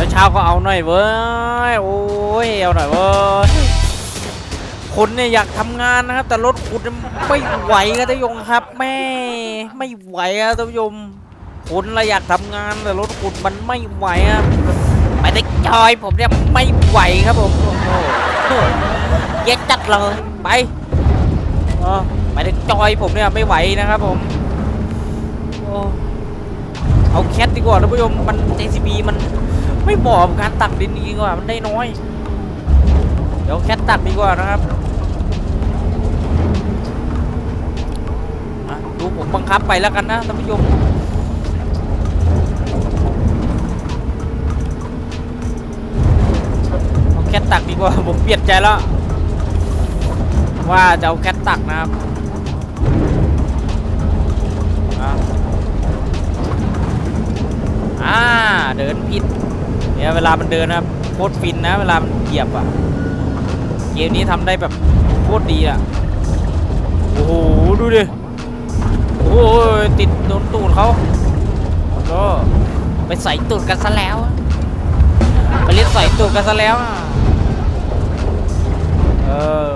แล้วเช้าก็เอาหน่อยเว้ย โอ้ย เอาหน่อยเว้ย คนเนี่ยอยากทำงานนะครับ แต่รถขุดไม่ไหวครับท่านผู้ชมครับ แม่ ไม่ไหวครับท่านผู้ชมคนเราอยากทำงานแต่รถขุดมันไม่ไหวครับไปได้จอยผมเนี่ยไม่ไหวครับผมโอ้เย็ดจัดเลยไปเออไปได้จอยผมเนี่ยไม่ไหวนะครับผมโอ้ เอาแคทดีกว่าท่านผู้ชมมัน JCB มันไม่เหมาะกับการตักดินจริงๆว่ะมันได้น้อย เดี๋ยวแคทตัดดีกว่านะครับดูผมบังคับไปแล้วกันนะท่านผู้ชมเอาแคทตักดีกว่าผมเปลี่ยนใจแล้วว่าจะเอาแคทตักนะครับ อ่าเดินผิดเนี่ยเวลามันเดินนะครับโคตรฟินนะ เวลามันเหยียบอะเกมนี้ทำได้แบบโคตรดีอะโอ้โหดูดิโอ้ยติดโดนตูดเขาก็ไปใส่ตูดกันซะแล้วไปเล่นใส่ตูดกันซะแล้วเออ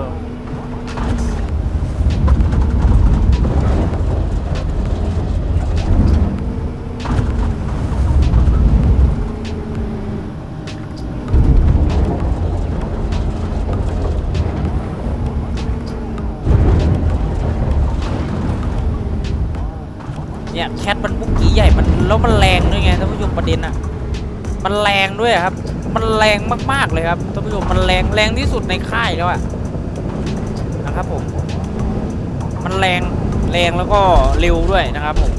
แคทมันบุกกี้ใหญ่มันแล้วมันแรงด้วยไงท่านผู้ชมประเด็นอะมันแรงด้วยครับ มันแรงมากๆเลยครับท่านผู้ชมมันแรงแรงที่สุดในค่ายแล้วอะนะครับผมมันแรงแรงแล้วก็เร็วด้วยนะครับผม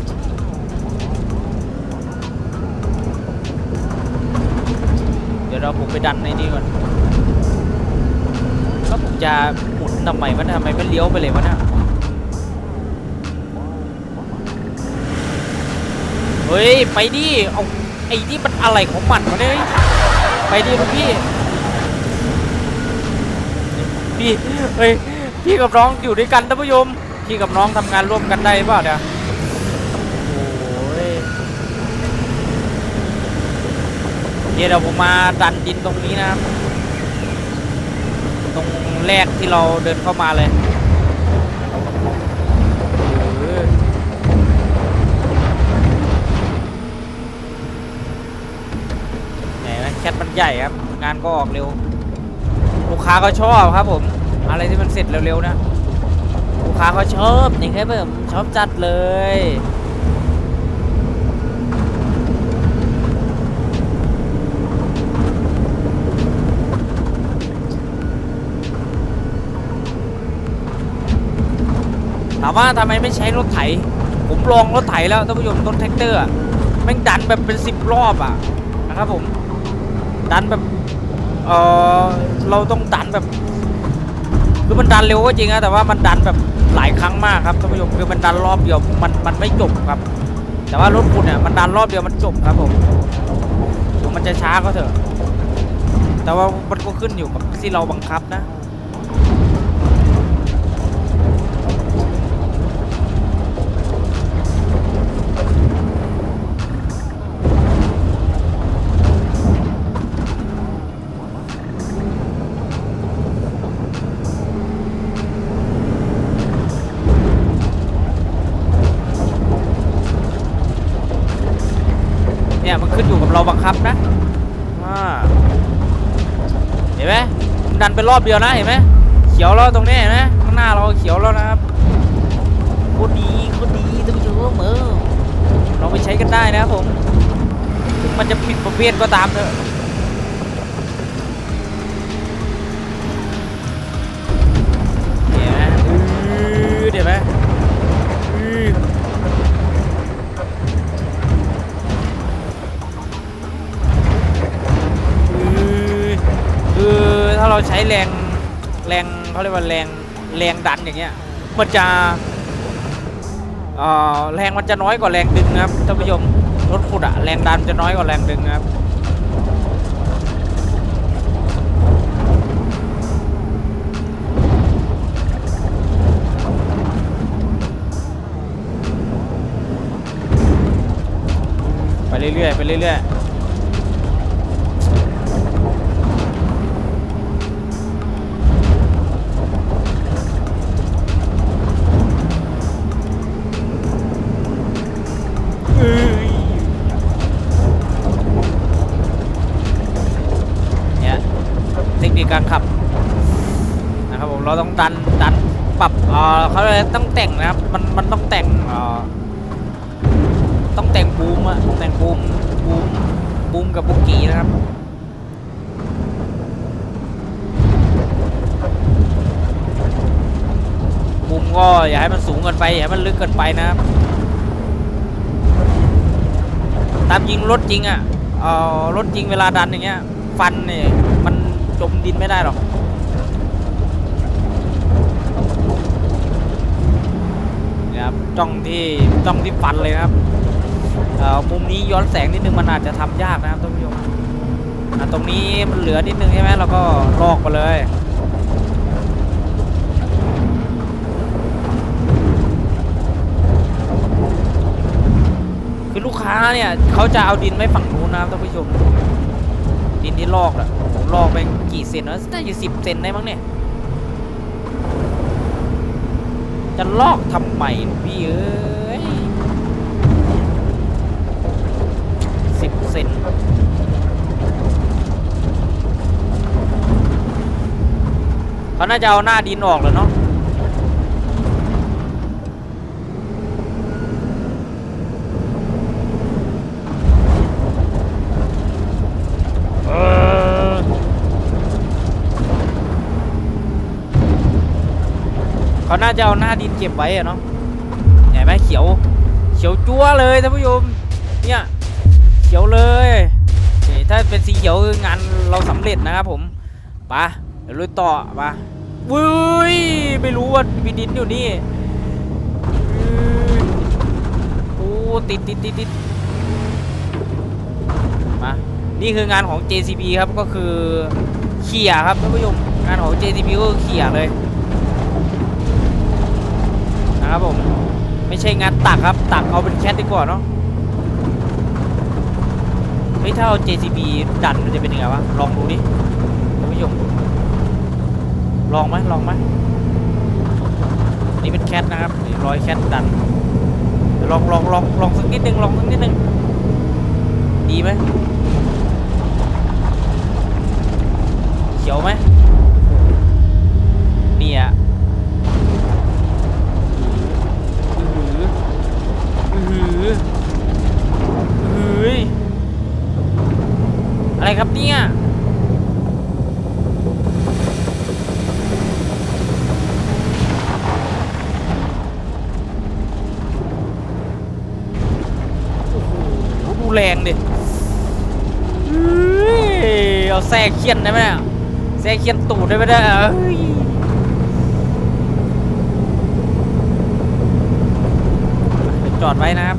เดี๋ยวเราผมไปดันในนี้ก่อนแล้วผมจะหมุนทำไมวะทำไมไม่เลี้ยวไปเลยวะเนี่ย เฮ้ย ไปดิเอาไอ้นี่มันอะไรของมันวะเนี่ยไปดิลูกพี่ พี่เฮ้ยพี่กับน้องอยู่ด้วยกันท่านผู้ชมพี่กับน้องทำงานร่วมกันได้เปล่าเนี่ยโอ้ยเดี๋ยวผมมาดันดินตรงนี้นะครับ ตรงแรกที่เราเดินเข้ามาเลยเออ ไหนนะแคทมัน ใหญ่ครับ งานก็ออกเร็ว ลูกค้าก็ชอบครับผม อะไรที่มันเสร็จเร็วๆนะ ลูกค้าก็ชอบอย่างเงี้ยผมชอบจัดเลยถามว่าทำไมไม่ใช้รถไถ ผมลองรถไถแล้วท่านผู้ชมรถแท็กเตอร์แม่งดันแบบเป็นสิบรอบอะนะครับผม ดันแบบเออเราต้องดันแบบคือมันดันเร็วก็จริงนะแต่ว่ามันดันแบบหลายครั้งมากครับท่านผู้ชมคือมันดันรอบเดียวมันมันไม่จบครับ แต่ว่ารถคุณเนี่ยมันดันรอบเดียวมันจบครับผมถึงมันจะช้าก็เถอะ แต่ว่ามันก็ขึ้นอยู่กับที่เราบังคับนะ คับนะเห็นไหมมันดันไปรอบเดียวนะเห็นไหมเขียวแล้วตรงนี้เห็นไหมข้างหน้าเราเขียวแล้วนะครับโคตรดีโคตรดีท่านผู้ชมเออลองไปใช้กันได้นะครับผมถึงมันจะผิดประเภทก็ตามเถอะ เราใช้แรงแรงเขาเรียกว่าแรงแรงดันอย่างเงี้ยมันจะแรงมันจะน้อยกว่าแรงดึงนะครับท่านผู้ชมรถขุดอะแรงดันจะน้อยกว่าแรงดึงนะครับไปเรื่อยๆไปเรื่อยๆ การขับนะครับผมเราต้องดันดันปรับเอ่อเขาเลยกต้องแต่งนะครับมันมันต้องแต่งอ่อต้องแต่งบูมอะแต่งบูมบูมบูมกับบุกี้นะครับมุมก็อย่าให้มันสูงเกินไปอย่าให้มันลึกเกินไปนะครับตามยิงรถจริงอะ่ะเออรถจริงเวลาดันอย่างเงี้ยฟันเนี่ย จมดินไม่ได้หรอกนี่ยครับจ้องที่จ้องที่ฟันเลยนะครับอ่อมุมนี้ย้อนแสงนิดนึงมันอาจจะทำยากนะครับท่านผู้ชมตรงนี้มันเหลือนิดนึงใช่ไหมเราก็ลอกไปเลยคือลูกค้าเนี่ยเขาจะเอาดินไว้ฝั่งนู้นนะครับท่านผู้ชมดินที่ลอกอะโอ้ ลอกไปกี่เซนวะน่าจะสิบเซนได้มั้งเนี่ย จะลอกทำไมหลวงพี่เอ้ยสิบเซนเขาน่าจะเอาหน้าดินออกแล้วเนาะ เออ เขาน่าจะเอาหน้าดินเก็บไว้อะเนาะเห็นไหมเขียว เขียวจั๊วเลยท่านผู้ชมเนี่ยเขียวเลยถ้าเป็นสีเขียวคืองานเราสำเร็จนะครับผมปะเดี๋ยวลุยต่อปะวุ้ยไม่รู้ว่ามีดินอยู่นี่โอ้ติดติดติดติดมานี่คืองานของ JCB ครับก็คือเขี่ยครับท่านผู้ชมงานของ JCB ก็คือเขี่ยเลย นะครับผม ไม่ใช่งานตักครับ ตักเอาเป็นแคทดีกว่าเนาะเฮ้ยถ้าเอา JCB ดันมันจะเป็นยังไงวะ ลองดูดิท่านผู้ชมลองไหมลองไหมอันนี่เป็นแคทนะครับนี่รอยแคทดันลองลองลองลองสักนิดนึงลองสักนิดนึงดีไหมเขียวไหมเนี่ยอือหืออือหือ อือหือะไรครับเนี่ยดูแรงดิเฮ้ยเอาแทรกเคียนได้ไหมอะแทรกเคียนตูดได้ไหมเนี่ยเอ้ยเดี๋ยวจอดไว้นะครับ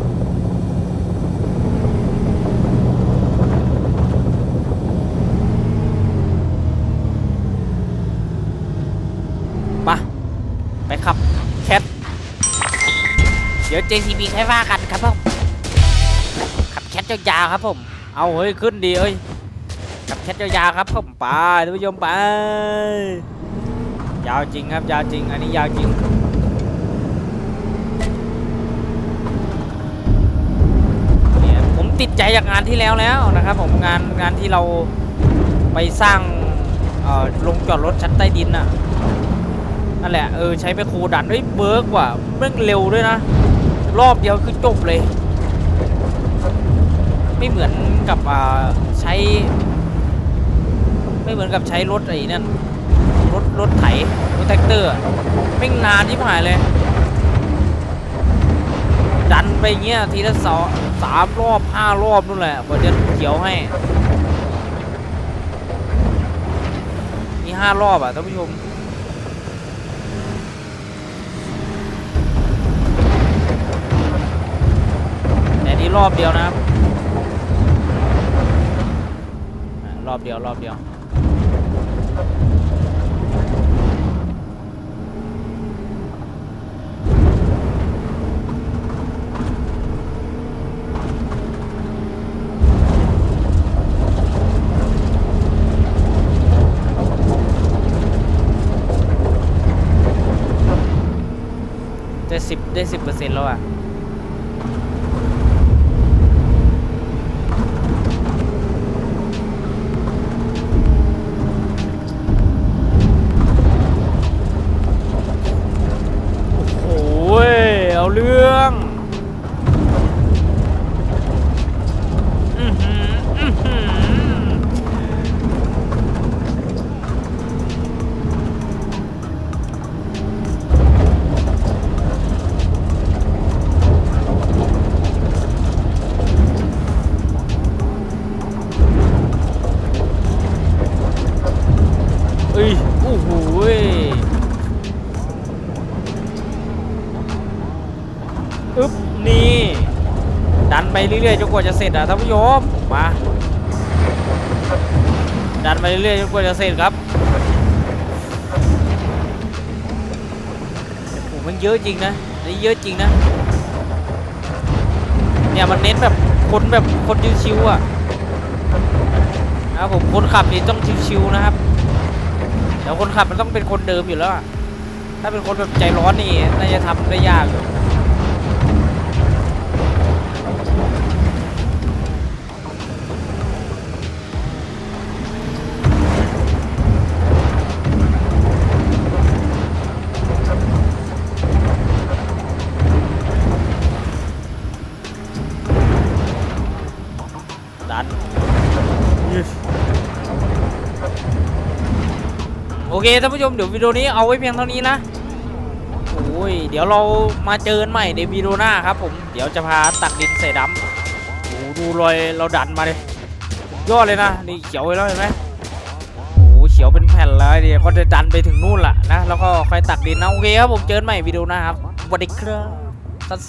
มา ไปขับ แคท เดี๋ยว JCB ใช้ว่ากันครับผมขับแคทยาวๆครับผม เอาเฮ้ยขึ้นดีเอ้ยขับแคทยาวๆครับผมไปท่านผู้ชมไป ยาวจริงครับยาวจริง อันนี้ยาวจริงเนี่ยผมติดใจจากงานที่แล้วแล้วนะครับผมงานงานที่เราไปสร้างลงจอดรถชั้นใต้ดินน่ะนั่นแหละ เออ ใช้ไปโครดันเฮ้ยเบิร์กว่ะเร่งเร็วด้วยนะ รอบเดียวคือจบเลย ไม่เหมือนกับใช้ ไม่เหมือนกับใช้รถไอ้นั่นรถรถไถรถแท็กเตอร์อะแม่งนานที่หายเลย ดันไปเงี้ยทีละสองสามรอบห้ารอบนู่นแหละกว่าจะเขียวให้นี่ห้ารอบอะท่านผู้ชม นี่รอบเดียวนะครับรอบเดียวรอบเดียวได้สิบได้สิบเปอร์เซ็นต์แล้วอะ เรื่อยๆจนกว่าจะเสร็จอะท่านผู้ชมมาดันไปเรื่อยๆจนกว่าจะเสร็จครับโอ้โหมันเยอะจริงนะนี่เยอะจริงนะเนี่ยมันเน้นแบบคนแบบคนชิวๆอะนะครับผมคนขับนี่ต้องชิวๆนะครับเดี๋ยวคนขับมันต้องเป็นคนเดิมอยู่แล้วถ้าเป็นคนแบบใจร้อนนี่น่าจะทำได้ยากอยู่ โอเคท่านผู้ชมเดี๋ยววิดีโอนี้เอาไว้เพียงเท่านี้นะโอ้ยเดี๋ยวเรามาเจอกันใหม่ในวิดีโอหน้าครับผมเดี๋ยวจะพาตักดินใส่ดำโอ้ดูรอยเราดันมาเลยยอดเลยนะนี่เขียวไปแล้วเห็นไหมโอ้เขียวเป็นแผ่นเลยเดี๋ยวก็จะดันไปถึงนู่นละนะแล้วก็ค่อยตักดินนะโอเคครับผมเจอกันใหม่วิดีโอหน้าครับสวัสดีครับสั้น